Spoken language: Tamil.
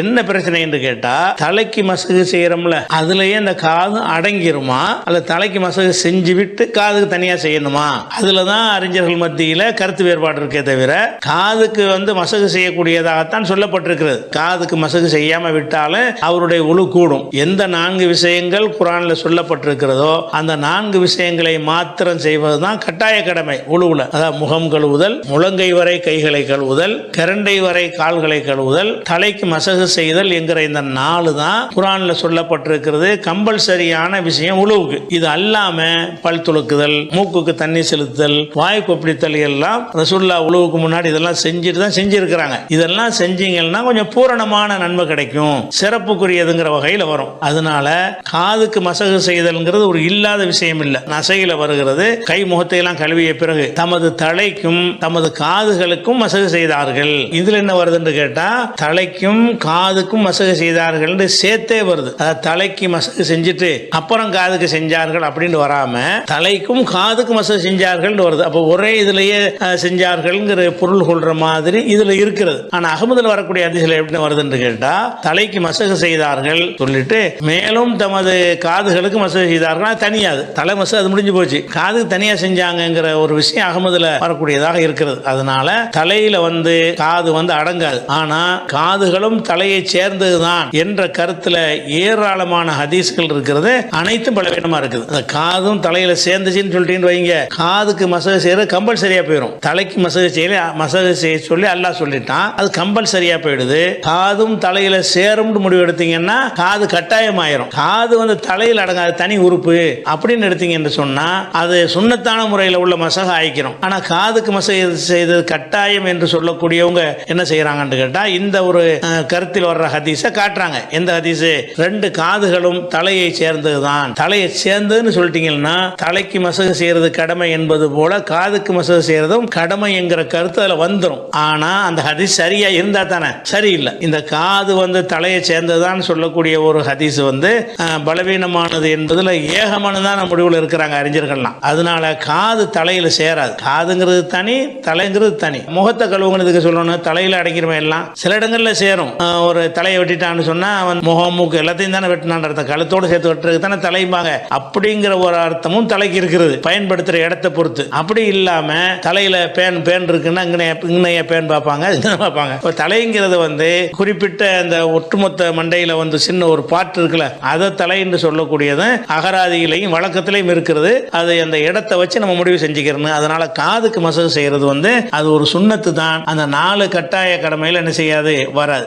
என்ன பிரச்சனை என்று கேட்டா தலைக்கு மசகு செய்யறோம்ல அதுலயே அந்த காது அடங்கிருமா? அல்ல தலைக்கு மசகு செஞ்சு விட்டு காதுக்கு தனியா செய்யணுமா? அதில் தான் அறிஞர்கள் மத்தியில கருத்து வேறுபாடு இருக்கே தவிர காதுக்கு வந்து மசகு செய்யக்கூடியதாகத்தான் சொல்லப்பட்டிருக்கிறது. காதுக்கு மசகு செய்யாம விட்டாலும் அவருடைய உழு கூடும். எந்த நான்கு விஷயங்கள் குரான்ல சொல்லப்பட்டிருக்கிறதோ அந்த நான்கு விஷயங்களை மாத்திரம் செய்வதுதான் கட்டாய கடமை உழுவுல. அதாவது முகம் கழுவுதல் முழங்கை வரை கைகளை கழுவுதல் கரண்டை வரை கால்களை கழுவுதல் தலைக்கு மசகு செய்தல் என்கிற இந்த நாலு தான் குரான்ல சொல்லப்பட்டிருக்கிறது. கம்பல்சரியான விஷயம் உழவுக்கு. இது அல்லாம பல் துளக்குதல் மூக்குக்கு தண்ணி செலுத்துதல் வாய் கொப்பளித்தல் எல்லாம் ரசுல்லா உழவுக்கு முன்னாடி இதெல்லாம் செஞ்சுட்டு தான் செஞ்சிருக்கிறாங்க. இதெல்லாம் செஞ்சீங்கன்னா கொஞ்சம் பூரணமான நன்மை கிடைக்கும். சிறப்புக்குரியதுங்கிற வகையில் வரும். அதனால காதுக்கு மசகு செய்தல்ங்கிறது ஒரு இல்லாத விஷயம் இல்லை. நசையில வருகிறது. கை முகத்தை எல்லாம் கழுவிய பிறகு தமது தலைக்கும் தமது காதுகளுக்கும் மசகு செய்தார்கள். இதுல என்ன வருதுன்னு கேட்டா தலைக்கும் காதுக்கும் மசகு செய்தார்கள் சேர்த்தே வருது. அதாவது தலைக்கு மசகு செஞ்சுட்டு அப்புறம் காதுக்கு செஞ்சார்கள் அப்படின்னு வராம தலைக்கும் காதுக்கும் மசகு செஞ்சார்கள் வருது. அப்போ ஒரே இதுலயே செஞ்சார்கள்ங்கிற பொருள் கொள்ற மாதிரி இதுல இருக்கிறது. ஆனா அகமதுல வரக்கூடிய அதிசயம் எப்படி வருதுன்னு கேட்டா தலைக்கு மசகு செய்தார்கள் சொல்லிட்டு மேலும் தமது காதுகளுக்கு மசகு செய்தார்கள். அது தனியாது தலை மசகு அது முடிஞ்சு போச்சு. காதுக்கு தனியா செஞ்சாங்கங்கிற ஒரு விஷயம் அகமதுல வரக்கூடியதாக இருக்கிறது. அதனால தலையில வந்து காது வந்து அடங்காது. ஆனா காதுகளும் தலையை சேர்ந்ததுதான் என்ற கருத்துல ஏராளமான ஹதீஸ்கள் இருக்கிறது. அனைத்தும் பலவீனமா இருக்குது. அந்த காதும் தலையில சேர்ந்துச்சுன்னு சொல்லிட்டீங்கன்னு வைங்க. காதுக்கு மசகு செய்யறது கம்பல்சரியா போயிடும் தலைக்கு மசகு செய்யல மசகு செய்ய சொல்லி அல்லாஹ் சொல்லிட்டான். அது கம்பல்சரியா போயிடுது. காதும் தலையில சேரும்னு முடிவு எடுத்தீங்கன்னா காது கட்டாயம் ஆயிரும் காது வந்து தலையில் அடங்காது தனி உறுப்பு அப்படின்னு எடுத்தீங்கன்னு சொன்னா அது சுண்ணத்தான முறையில் உள்ள மசக ஆயிக்கிறோம். ஆனா காதுக்கு மசகு செய்தது கட்டாயம் என்று சொல்லக்கூடியவங்க என்ன செய்யறாங்கன்னு கேட்டா இந்த ஒரு அஹ், கருத்தில் வர்ற ஹதீஸை காட்டுறாங்க. எந்த ஹதீஸு? ரெண்டு காதுகளும் தலையை சேர்ந்தது தான் தலையை சேர்ந்ததுன்னு சொல்லிட்டீங்கன்னா தலைக்கு மசகு செய்யறது கடமை என்பது போல காதுக்கு மசகு செய்யறதும் கடமை என்கிற கருத்து அதில் வந்துடும் ஆனால் அந்த ஹதீஸ் சரியா இருந்தா தானே? சரியில்லை. இந்த காது வந்து தலையை சேர்ந்ததுதான் சொல்லக்கூடிய ஒரு ஹதீஸ் வந்து அஹ், பலவீனமானது என்பதுல ஏகமானதான முடிவில் இருக்கிறாங்க அறிஞர்கள்லாம். அதனால காது தலையில் சேராது. காதுங்கிறது தனி தலைங்கிறது தனி. முகத்தை கழுவுங்கிறதுக்கு சொல்லணும்? தலையில் அடைக்கிறவன் எல்லாம் சில இடங்களில் சேரும். ஒரு தலையை வெட்டிட்டான்னு சொன்னா அவன் முகம் மூக்கு எல்லாத்தையும் தானே வெட்டினான் அர்த்தம். கழுத்தோடு சேர்த்து வெட்டுறதுக்கு தானே தலைப்பாங்க அப்படிங்கிற ஒரு அர்த்தமும் தலைக்கு இருக்கிறது. பயன்படுத்துற இடத்தை பொறுத்து. அப்படி இல்லாம தலையில பேன் பேன் இருக்குன்னா இங்கனைய இங்கனைய பேன் பார்ப்பாங்க பார்ப்பாங்க. இப்போ தலைங்கிறது வந்து குறிப்பிட்ட அந்த ஒட்டுமொத்த மண்டையில வந்து சின்ன ஒரு பாட்டு இருக்குல்ல அதை தலை என்று சொல்லக்கூடியது அகராதியிலையும் வழக்கத்திலையும் இருக்கிறது. அதை அந்த இடத்தை வச்சு நம்ம முடிவு செஞ்சுக்கிறோம் அதனால காதுக்கு மசகு செய்யறது வந்து அது ஒரு சுண்ணத்து தான் அந்த நாலு கட்டாய கடமையில் என்ன செய்யாது? வராது.